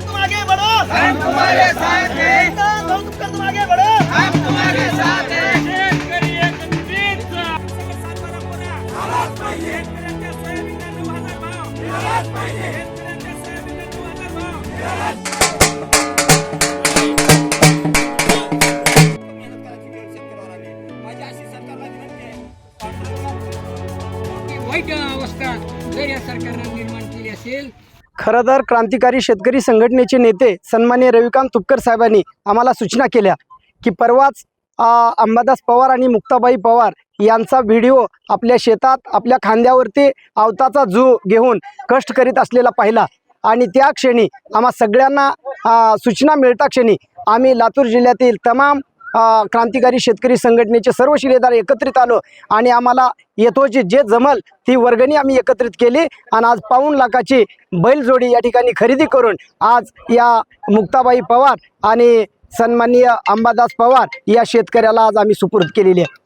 तुम आगे बढ़ो हम तुम्हारे साथ हैं तुम आगे बढ़ो हम तुम्हारे साथ हैं वाईट अवस्था. जर या सरकारनं निर्माण केली असेल. खरं तर क्रांतिकारी शेतकरी संघटनेचे नेते सन्मान्य रविकांत तुपकर साहेबांनी आम्हाला सूचना केल्या की परवाच अंबादास पवार आणि मुक्ताबाई पवार यांचा व्हिडिओ आपल्या शेतात आपल्या खांद्यावरती आवताचा जू घेऊन कष्ट करीत असलेला पाहिला. आणि त्या क्षणी आम्हा सगळ्यांना सूचना मिळता क्षणी आम्ही लातूर जिल्ह्यातील तमाम क्रांतिकारी शेतकरी संघटनेचे सर्व शिलेदार एकत्रित आलो आणि आम्हाला येतोची जे जमल ती वर्गणी आम्ही एकत्रित केली आणि आज पाऊण लाखाची बैलजोडी या ठिकाणी खरेदी करून आज या मुक्ताबाई पवार आणि सन्माननीय अंबादास पवार या शेतकऱ्याला आज आम्ही सुपूर्द केलेली आहे.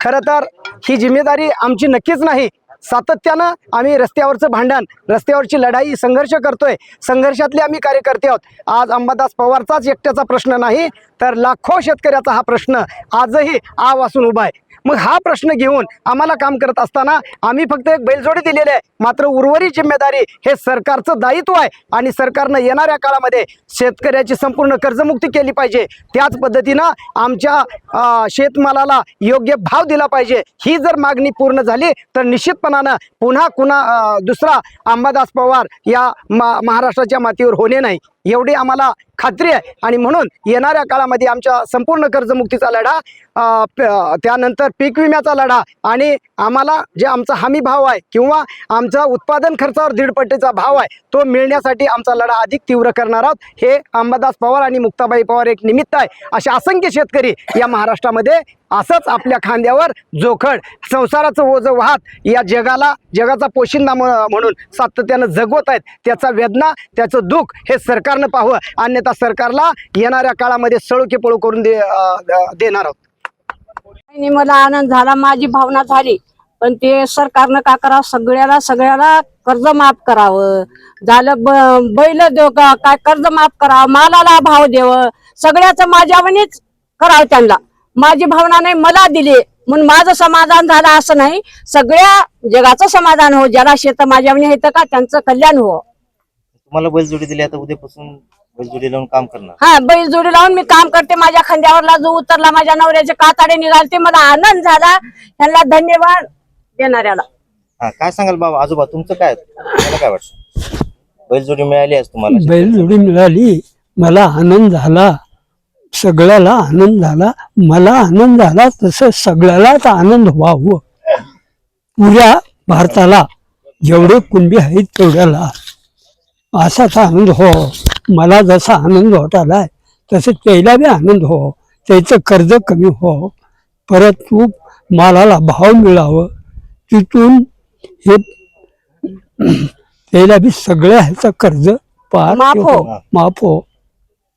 खरं तर ही जिम्मेदारी आमची नक्कीच नाही सातत्यानं आम्ही रस्त्यावरचं भांडण रस्त्यावरची लढाई संघर्ष करतोय. संघर्षातले आम्ही कार्यकर्ते आहोत. आज अंबादास पवारचाच एकट्याचा प्रश्न नाही तर लाखो शेतकऱ्याचा हा प्रश्न आजही आ वासून उभा आहे. मग हा प्रश्न घेऊन आम्हाला काम करत असताना आम्ही फक्त एक बैलजोडी दिलेली आहे. मात्र उर्वरित जिम्मेदारी हे सरकारचं दायित्व आहे आणि सरकारनं येणाऱ्या काळामध्ये शेतकऱ्याची संपूर्ण कर्जमुक्ती केली पाहिजे. त्याच पद्धतीनं आमच्या शेतमालाला योग्य भाव दिला पाहिजे. ही जर मागणी पूर्ण झाली तर निश्चितपणानं पुन्हा कुणा दुसरा अंबादास पवार या मा महाराष्ट्राच्या मातीवर होणे नाही. एवढी आम्हाला खात्री आहे. आणि म्हणून येणाऱ्या काळामध्ये आमच्या संपूर्ण कर्जमुक्तीचा लढा त्यानंतर पीक विम्याचा लढा आणि आम्हाला जे आमचा हमी भाव आहे किंवा आमचा उत्पादन खर्चावर दीडपट्टीचा भाव आहे तो मिळण्यासाठी आमचा लढा अधिक तीव्र करणार आहोत. हे अंबादास पवार आणि मुक्ताबाई पवार एक निमित्त आहे. असे असंख्य शेतकरी या महाराष्ट्रामध्ये असंच आपल्या खांद्यावर जोखड संसाराचं ओझं वाहत या जगाला जगाचा पोशिंदा म्हणून सातत्यानं जगवत आहेत. त्याचा वेदना त्याचं दुःख हे सरकारनं पाहावं. अन्यथा सरकारला येणाऱ्या काळामध्ये सळोके पळू करून दे देणार आहोत. आणि मला आनंद झाला माझी भावना झाली. पण ते सरकारनं का करावं? सगळ्याला सगळ्याला कर्ज माफ करावं. झालं बैल देव का काय कर्ज माफ करावं? मालाला भाव द्यावं सगळ्याचं माझ्यावणीच करावं त्यांना. माझी भावना नाही मला दिली. म्हणून माझं समाधान झालं असं नाही. सगळ्या जगाचं समाधान हो. ज्याला शेत माझ्यावणी येतं का त्यांचं कल्याण हो. तुम्हाला बैलजोडी दिली आता उद्यापासून बैलजोडी लावून काम करणार. हा बैल जोडी लावून मी काम करते. माझ्या खांद्यावरला जो उतरला माझ्या नवऱ्याचे काताडे निघालते. मला आनंद झाला. त्यांना धन्यवाद देणाऱ्याला. हा काय सांगाल बाबा? आजोबा तुमचं काय? तुम्हाला काय वाटतं? बैलजोडी मिळाली आज तुम्हाला? बैलजोडी मिळाली. मला आनंद झाला. सगळ्याला आनंद झाला. मला आनंद झाला. तसं सगळ्यालाच आनंद व्हावं. पुऱ्या भारताला जेवढे कुणबी आहेत तेवढ्याला असाच आनंद हो. मला जसा आनंद होत आलाय तसं त्याला बी आनंद हो. त्याचं कर्ज कमी हो. परत तू मालाला भाव मिळावं. तिथून हे त्याला बी सगळ्या ह्याचं कर्ज पार माफ हो. माफ हो.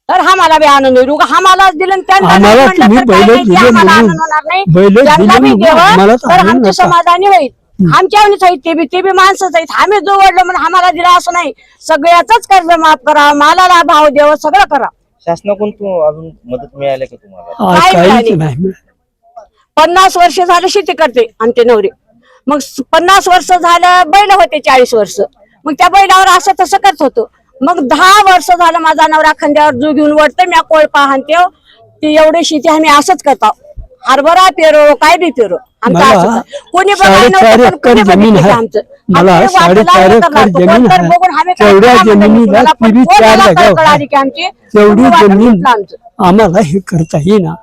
तर हा मला बी आनंद होईल. उगा हा मला दिलं आणि त्यांना नाही आम्हाला म्हणलं तुम्ही तर काय बैल नाही, ते दिले आम्हाला म्हणून. आनंद होणार नाही. बैल त्यांना दिले बी म्हणून देवं, आम्हाला तर आनंद आमचे होता. समाधानी होईल. आमच्यावणीच आहेत ते बी ते बी माणसंच आहेत. आम्ही जोडलं म्हणून आम्हाला दिलं असं नाही. सगळ्याच कर्ज माफ करा मालाला भाव द्यावं सगळं करा. शासनाकडून तू अजून मदत मिळाली का तुम्हाला? आज काय काहीच मिळाली? नाही मिळालं. पन्नास वर्ष झालं शेती करते आमचे नवरे. मग स- पन्नास वर्ष झालं बैल होते चाळीस वर्ष. मग त्या बैलावर असं तसं करत होतो. मग दहा वर्ष झालं माझा नवरा खांद्यावर जू घेऊन वळतं मी कोळपा हाणते ती एवढी शेती आम्ही असंच करतो हरभरा पेरो काय बी पेरो. मला. कोणी साडेचार एकर जमीन आहे. मला साडेचार एकर आहे तेवढ्या जमिनीला चार जागा तेवढी आम्हाला हे करता येईना.